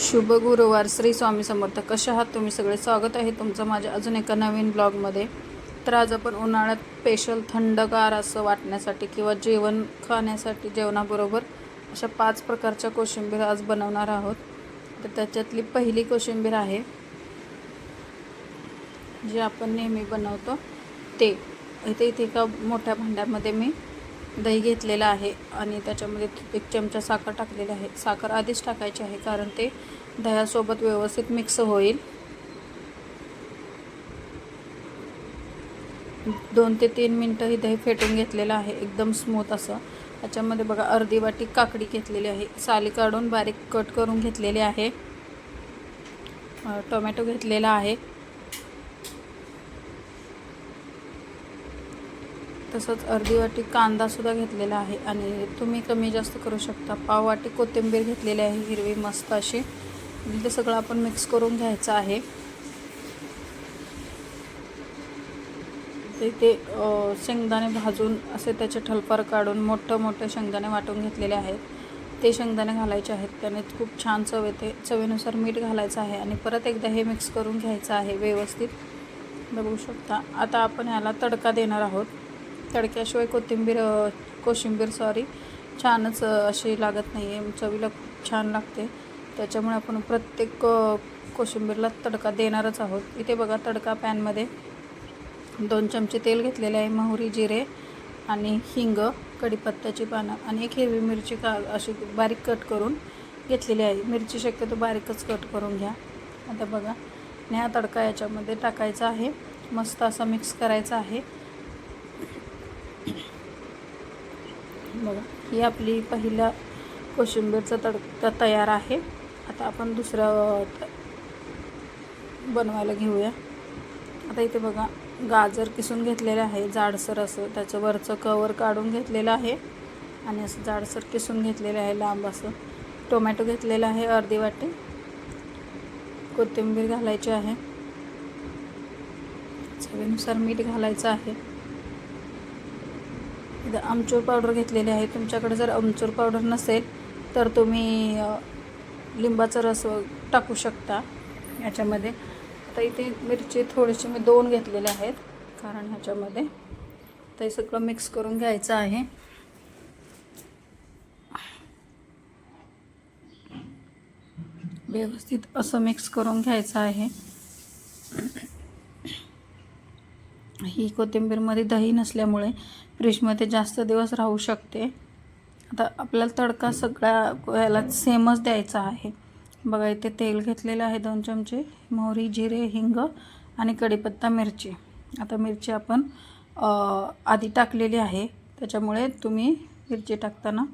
शुभ गुरुवार. श्री स्वामी समर्थ. कशा आहात तुम्ही सगळे? स्वागत आहे तुमचं माझ्या अजून एका नवीन ब्लॉगमध्ये. तर आज आपण उन्हाळ्यात स्पेशल थंडगार असं वाटण्यासाठी किंवा जेवण खाण्यासाठी जेवणाबरोबर अशा पाच प्रकारच्या कोशिंबीर आज बनवणार आहोत. तर त्याच्यातली पहिली कोशिंबीर आहे जे आपण नेहमी बनवतो ते. इथे इथे एका मोठ्या भांड्यामध्ये मी दही घेतलेलं आहे आणि त्याच्यामध्ये एक चमचा साखर टाकलेली आहे. साखर आधीच टाकायची आहे कारण ते दह्यासोबत व्यवस्थित मिक्स होईल. दोन ते तीन मिनटं ही दही फेटून घेतलेलं आहे एकदम स्मूथ असं. त्याच्यामध्ये बघा अर्धी वाटी काकडी घेतलेली आहे. साली काढून बारीक कट करून घेतलेली आहे. टोमॅटो घेतलेला आहे. तसंच अर्धी वाटी कांदासुद्धा घेतलेला आहे आणि तुम्ही कमी जास्त करू शकता. पाव वाटी कोथिंबीर घेतलेली आहे हिरवी मस्त अशी. म्हणजे ते सगळं आपण मिक्स करून घ्यायचं आहे. ते ते शेंगदाणे भाजून असे त्याचे ठलपार काढून मोठं मोठं शेंगदाणे वाटून घेतलेले आहेत. ते शेंगदाणे घालायचे आहेत. त्याने खूप छान चव येते चवीनुसार मीठ घालायचं आहे आणि परत एकदा हे मिक्स करून घ्यायचं आहे व्यवस्थित. बघू शकता. आता आपण ह्याला तडका देणार आहोत. तडक्याशिवाय कोथिंबीर कोशिंबीर सॉरी छानच अशी लागत नाही आहे चवीला खूप छान लागते. त्याच्यामुळे आपण प्रत्येक कोशिंबीरला तडका देणारच आहोत. इथे बघा तडका पॅनमध्ये दोन चमचे तेल घेतलेले आहे मोहरी जिरे आणि हिंग कढीपत्त्याची पानं आणि एक हिरवी मिरची का अशी बारीक कट करून घेतलेली आहे. मिरची शक्यतो बारीकच कट करून घ्या. आता बघा आणि हा तडका याच्यामध्ये टाकायचा आहे. मस्त असा मिक्स करायचा आहे. बघा ही आपली पहिला कोशिंबीरचा तडका तयार आहे. आता आपण दुसरं बनवायला घेऊया. आता इथे बघा गाजर किसून घेतलेलं आहे जाडसर असं त्याचं वरचं कवर काढून घेतलेलं आहे. आणि असं जाडसर किसून घेतलेलं आहे लांब असं. टोमॅटो घेतलेला आहे अर्धी वाटी. कोथिंबीर घालायची आहे. चवीनुसार मीठ घालायचं आहे. इथं आमचूर पावडर घेतलेली आहे. तुमच्याकडे जर आमचूर पावडर नसेल तर तुम्ही लिंबाचा रस टाकू शकता याच्यामध्ये. आता इथे मिरची थोडीशी मी दोन घेतलेले आहेत कारण ह्याच्यामध्ये तर हे सगळं मिक्स करून घ्यायचं आहे. व्यवस्थित असं मिक्स करून घ्यायचं आहे. ही कोथिंबीरमध्ये दही नसल्यामुळे फ्रीजमध्ये जास्त दिवस राहू शकते. आता आपल्याला तडका सगळ्या याला सेमच द्यायचा आहे. बघा इथे तेल घेतलेलं आहे दोन चमचे मोहरी जिरे हिंग आणि कढीपत्ता मिरची. आता मिरची आपण आधी टाकलेली आहे. त्याच्यामुळे तुम्ही मिरची टाकताना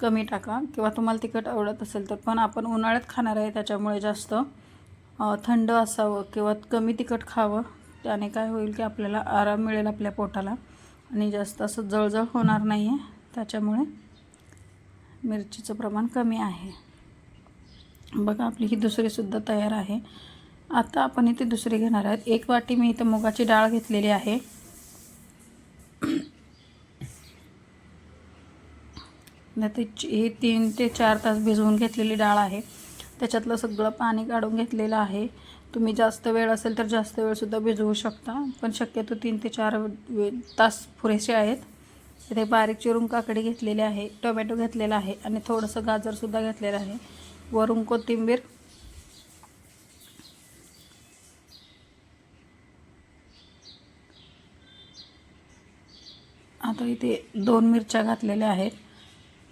कमी टाका. किंवा तुम्हाला तिखट आवडत असेल तर पण आपण उन्हाळ्यात खाणार आहे त्याच्यामुळे जास्त थंड असावं किंवा कमी तिखट खावं. त्याने काय होईल की आपल्याला आराम मिळेल आपल्या पोटाला. आणि जास्त असं जळजळ होणार नाही आहे त्याच्यामुळे मिरचीचं प्रमाण कमी आहे. बघा आपली ही दुसरीसुद्धा तयार आहे. आता आपण इथे दुसरी घेणार आहोत. एक वाटी मी इथे मुगाची डाळ घेतलेली आहे. न ही तीन ते चार तास भिजवून घेतलेली डाळ आहे. त्याच्यातलं सगळं पाणी काढून घेतलेलं आहे. तुम्ही जास्त वेळ असेल तर जास्त वेळसुद्धा भिजवू शकता. पण शक्यतो तीन ते चार वे तास पुरेसे आहेत. इथे बारीक चिरून काकडी घेतलेली आहे टोमॅटो घेतलेला आहे आणि थोडंसं गाजरसुद्धा घेतलेलं आहे. वरून कोथिंबीर आता इथे दोन मिरच्या घातलेल्या आहेत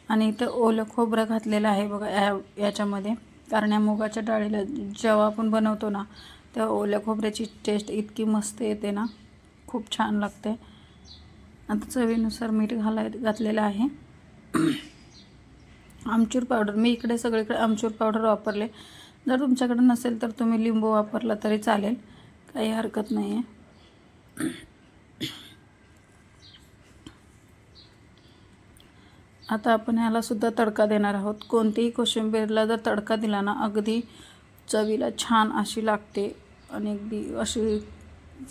आणि इथं ओलं खोबरं घातलेलं आहे बघा या याच्यामध्ये. कारण या मुगाच्या डाळीला जेव्हा आपण बनवतो ना तेव्हा ओल्या खोबऱ्याची टेस्ट इतकी मस्त येते ना. खूप छान लागते. आता चवीनुसार मीठ घालाय घातलेलं आहे. आमचूर पावडर मी इकडे सगळीकडे आमचूर पावडर वापरले. जर तुमच्याकडे नसेल तर तुम्ही लिंबू वापरला तरी चालेल. काही हरकत नाही आहे आता आपण ह्याला सुद्धा तडका देणार आहोत. कोणतीही कोशिंबीरला जर तडका दिला ना अगदी चवीला छान अशी लागते आणि अगदी अशी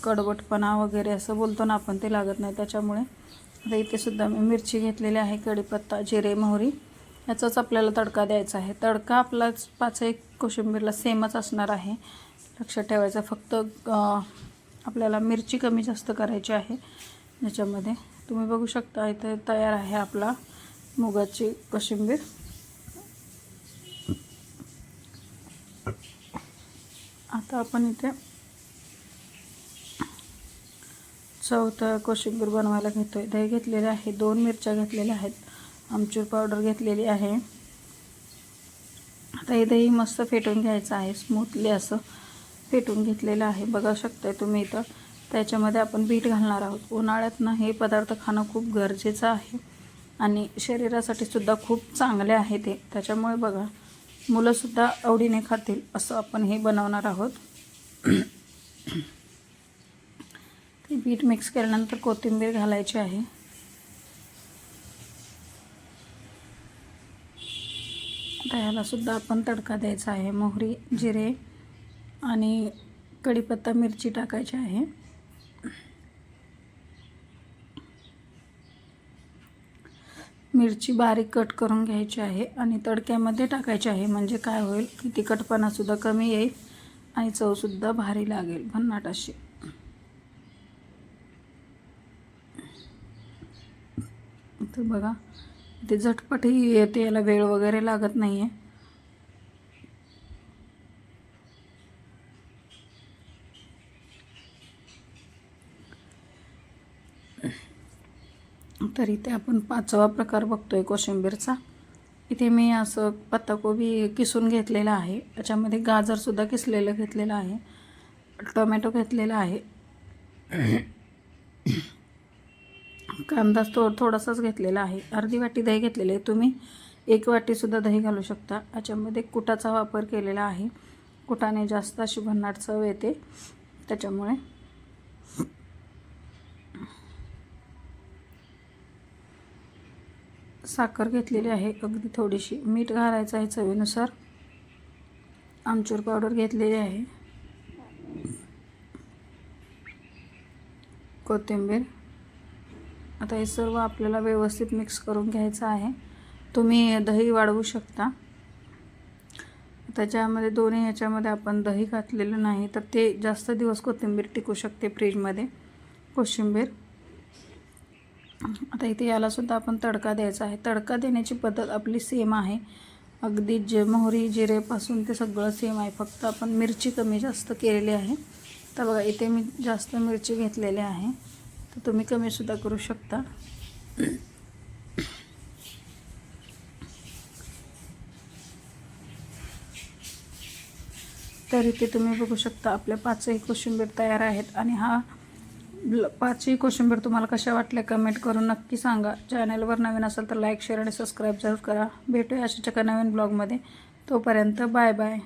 कडवटपणा वगैरे असं बोलतो ना आपण ते लागत नाही. त्याच्यामुळे आता इथेसुद्धा मी मिरची घेतलेली आहे कढीपत्ता जिरे मोहरी याचाच आपल्याला तडका द्यायचा आहे. तडका आपला पाच एक कोशिंबीरला सेमच असणार आहे. लक्षात ठेवायचं फक्त आपल्याला मिरची कमी जास्त करायची आहे. याच्यामध्ये तुम्ही बघू शकता इथे तयार आहे आपला मुगाची कोशिंबीर. आता आपण इथे चौथं कोशिंबीर बनवायला घेतो आहे दही घेतलेले आहे दोन मिरच्या घेतलेल्या आहेत आमचूर पावडर घेतलेली आहे. आता हे दही मस्त फेटून घ्यायचं आहे स्मूथली असं फेटून घेतलेलं आहे. बघा शकताय तुम्ही इथं. त्याच्यामध्ये आपण बीट घालणार आहोत. उन्हाळ्यात ना हे पदार्थ खाणं खूप गरजेचं आहे. आणि शरीरासाठी सुद्धा खूप चांगले आहे ते. त्याच्यामुळे बघा मुलंसुद्धा आवडीने खातील असं आपण हे बनवणार आहोत. ते बीट मिक्स केल्यानंतर कोथिंबीर घालायची आहे. आता सुद्धा आपण तडका द्यायचा आहे. मोहरी जिरे आणि कढीपत्ता मिरची टाकायची आहे. मिरची बारीक कट करून घ्यायची आहे आणि तडक्यामध्ये टाकायची आहे. म्हणजे काय होईल की तिखटपणासुद्धा कमी येईल आणि चवसुद्धा भारी लागेल. भन्नाट अशी. तर बघा ते झटपटही येते याला वेळ वगैरे लागत नाही आहे तर इथे आपण पाचवा प्रकार बघतोय कोशिंबीरचा. इथे मी असं पत्ताकोबी किसून घेतलेला आहे. त्याच्यामध्ये गाजरसुद्धा किसलेलं घेतलेलं आहे. टोमॅटो घेतलेला आहे. कांदा थो थोडासाच घेतलेला आहे. अर्धी वाटी दही घेतलेली आहे तुम्ही. एक वाटीसुद्धा दही घालू शकता. याच्यामध्ये कुटाचा वापर केलेला आहे. कुटाने जास्त अशी भन्नाट चव येते. त्याच्यामुळे साखर घेतलेली आहे. अगदी थोडीशी. मीठ घालायचं आहे चवीनुसार. आमचूर पावडर घेतलेली आहे. कोथिंबीर. आता हे सर्व आपल्याला व्यवस्थित मिक्स करून घ्यायचं आहे. तुम्ही दही वाढवू शकता. त्याच्यामध्ये दोन्ही ह्याच्यामध्ये आपण दही घातलेलं नाही. तर ते जास्त दिवस कोथिंबीर टिकू शकते फ्रीजमध्ये. कोशिंबीर. आता इथे यालासुद्धा आपण तडका द्यायचा आहे. तडका देण्याची पद्धत आपली सेम आहे. अगदी जे मोहरी जिरेपासून ते सगळं सेम आहे. फक्त आपण मिरची कमी जास्त केलेली आहे. तर बघा इथे मी जास्त मिरची घेतलेली आहे. तर तुम्ही कमीसुद्धा करू शकता. तर इथे तुम्ही बघू शकता आपल्या पाचही कोशिंबीर तयार आहेत. आणि हा पाचही कोशिंबीर तुम्हाला कशा वाटल्या कमेंट करून नक्की सांगा. चॅनलवर नवीन असेल तर लाईक शेअर आणि सबस्क्राईब जरूर करा. भेटूया अशाच्या एका नवीन ब्लॉगमध्ये तोपर्यंत बाय बाय